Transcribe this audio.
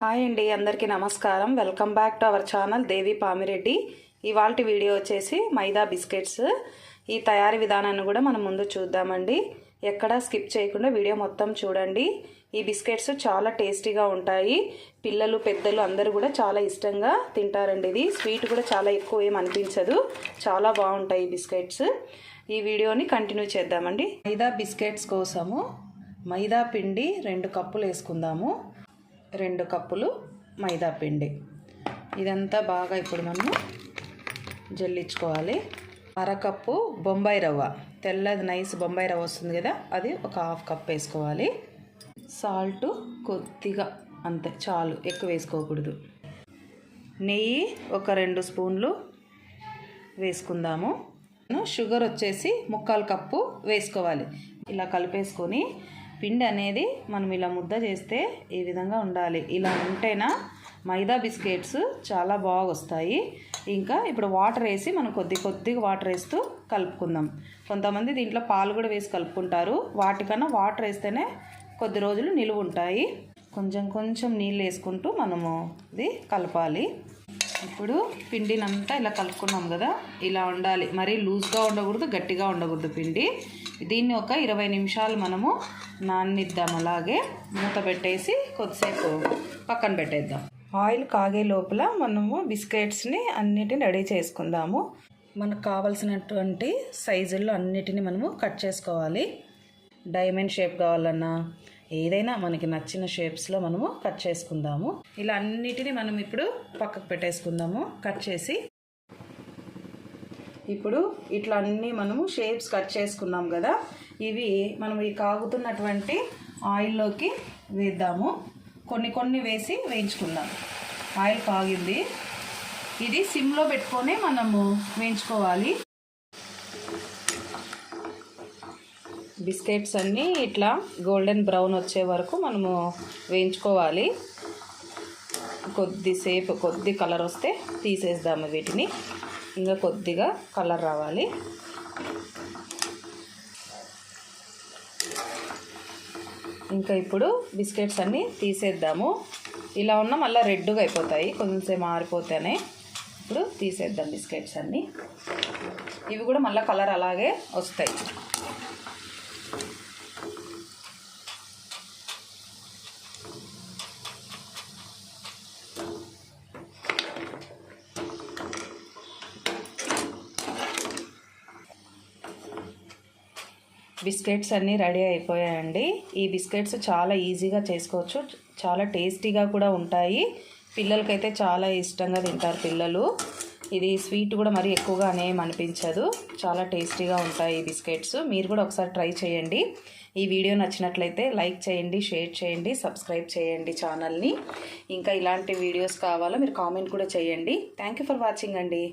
Hi అండి అందరికీ నమస్కారం. Welcome back to our channel Devi Pamireddy. ఇవాళ వీడియో వచ్చేసి మైదా బిస్కెట్స్. ఈ తయారీ విధానాన్ని కూడా మనం ముందు చూద్దామండి. ఎక్కడ స్కిప్ చేయకుండా వీడియో మొత్తం చూడండి. ఈ బిస్కెట్స్ చాలా టేస్టీగా ఉంటాయి. పిల్లలు పెద్దలు అందరూ కూడా చాలా ఇష్టంగా తింటారండి ఇది. స్వీట్ కూడా చాలా ఎక్కువ ఏం అనిపించదు. చాలా బాగుంటాయి ఈ బిస్కెట్స్. ఈ వీడియోని కంటిన్యూ చేద్దామండి. మైదా బిస్కెట్స్ కోసము మైదా పిండి రెండు కప్పులు వేసుకుందాము. రెండు కప్పులు మైదా పిండి. ఇదంతా బాగా ఇప్పుడు మనము జల్లించుకోవాలి. అరకప్పు బొంబాయి రవ్వ. తెల్లది నైస్ బొంబాయి రవ్వ వస్తుంది కదా అది ఒక హాఫ్ కప్ వేసుకోవాలి. సాల్ట్ కొద్దిగా అంతే చాలు ఎక్కువ వేసుకోకూడదు. నెయ్యి ఒక రెండు స్పూన్లు వేసుకుందాము. షుగర్ వచ్చేసి ముక్కాలు కప్పు వేసుకోవాలి. ఇలా కలిపేసుకొని పిండి అనేది మనం ఇలా ముద్ద చేస్తే ఈ విధంగా ఉండాలి. ఇలా ఉంటేనా మైదా బిస్కెట్స్ చాలా బాగా వస్తాయి. ఇంకా ఇప్పుడు వాటర్ వేసి మనం కొద్ది కొద్దిగా వాటర్ వేస్తూ కలుపుకుందాం. కొంతమంది దీంట్లో పాలు కూడా వేసి కలుపుకుంటారు. వాటికన్నా వాటర్ వేస్తేనే కొద్ది రోజులు నిలువ ఉంటాయి. కొంచెం కొంచెం నీళ్ళు వేసుకుంటూ మనము ఇది కలపాలి. ఇప్పుడు పిండినంతా ఇలా కలుపుకున్నాం కదా ఇలా ఉండాలి. మరీ లూజ్గా ఉండకూడదు గట్టిగా ఉండకూడదు పిండి. దీన్ని ఒక ఇరవై నిమిషాలు మనము నాన్నిద్దాం. అలాగే మూత పెట్టేసి కొద్దిసేపు పక్కన పెట్టేద్దాం. ఆయిల్ కాగే లోపల మనము బిస్కెట్స్ని అన్నిటిని రెడీ చేసుకుందాము. మనకు కావలసినటువంటి సైజుల్లో అన్నిటిని మనము కట్ చేసుకోవాలి. డైమండ్ షేప్ కావాలన్నా ఏదైనా మనకి నచ్చిన షేప్స్లో మనము కట్ చేసుకుందాము. ఇలా అన్నిటిని మనం ఇప్పుడు పక్కకు పెట్టేసుకుందాము. కట్ చేసి ఇప్పుడు ఇట్లా అన్నీ మనము షేప్స్ కట్ చేసుకున్నాం కదా. ఇవి మనం ఈ కాగుతున్నటువంటి ఆయిల్లోకి వేద్దాము. కొన్ని కొన్ని వేసి వేయించుకుందాం. ఆయిల్ కాగింది. ఇది సిమ్లో పెట్టుకొని మనము వేయించుకోవాలి. బిస్కెట్స్ అన్నీ ఇట్లా గోల్డెన్ బ్రౌన్ వచ్చే వరకు మనము వేయించుకోవాలి. కొద్దిసేపు కొద్ది కలర్ వస్తే తీసేద్దాము వీటిని. ఇంకా కొద్దిగా కలర్ రావాలి. ఇంకా ఇప్పుడు బిస్కెట్స్ అన్నీ తీసేద్దాము. ఇలా ఉన్న మళ్ళీ రెడ్గా అయిపోతాయి. కొంచెంసేపు మారిపోతేనే ఇప్పుడు తీసేద్దాం బిస్కెట్స్ అన్నీ. ఇవి కూడా మళ్ళీ కలర్ అలాగే వస్తాయి. బిస్కెట్స్ అన్నీ రెడీ అయిపోయాయండి. ఈ బిస్కెట్స్ చాలా ఈజీగా చేసుకోవచ్చు. చాలా టేస్టీగా కూడా ఉంటాయి. పిల్లలకైతే చాలా ఇష్టంగా తింటారు పిల్లలు. ఇది స్వీట్ కూడా మరి ఎక్కువగా అనేం అనిపించదు. చాలా టేస్టీగా ఉంటాయి ఈ బిస్కెట్స్. మీరు కూడా ఒకసారి ట్రై చేయండి. ఈ వీడియో నచ్చినట్లయితే లైక్ చేయండి షేర్ చేయండి సబ్స్క్రైబ్ చేయండి ఛానల్ని. ఇంకా ఇలాంటి వీడియోస్ కావాలో మీరు కామెంట్ కూడా చేయండి. థ్యాంక్ ఫర్ వాచింగ్ అండి.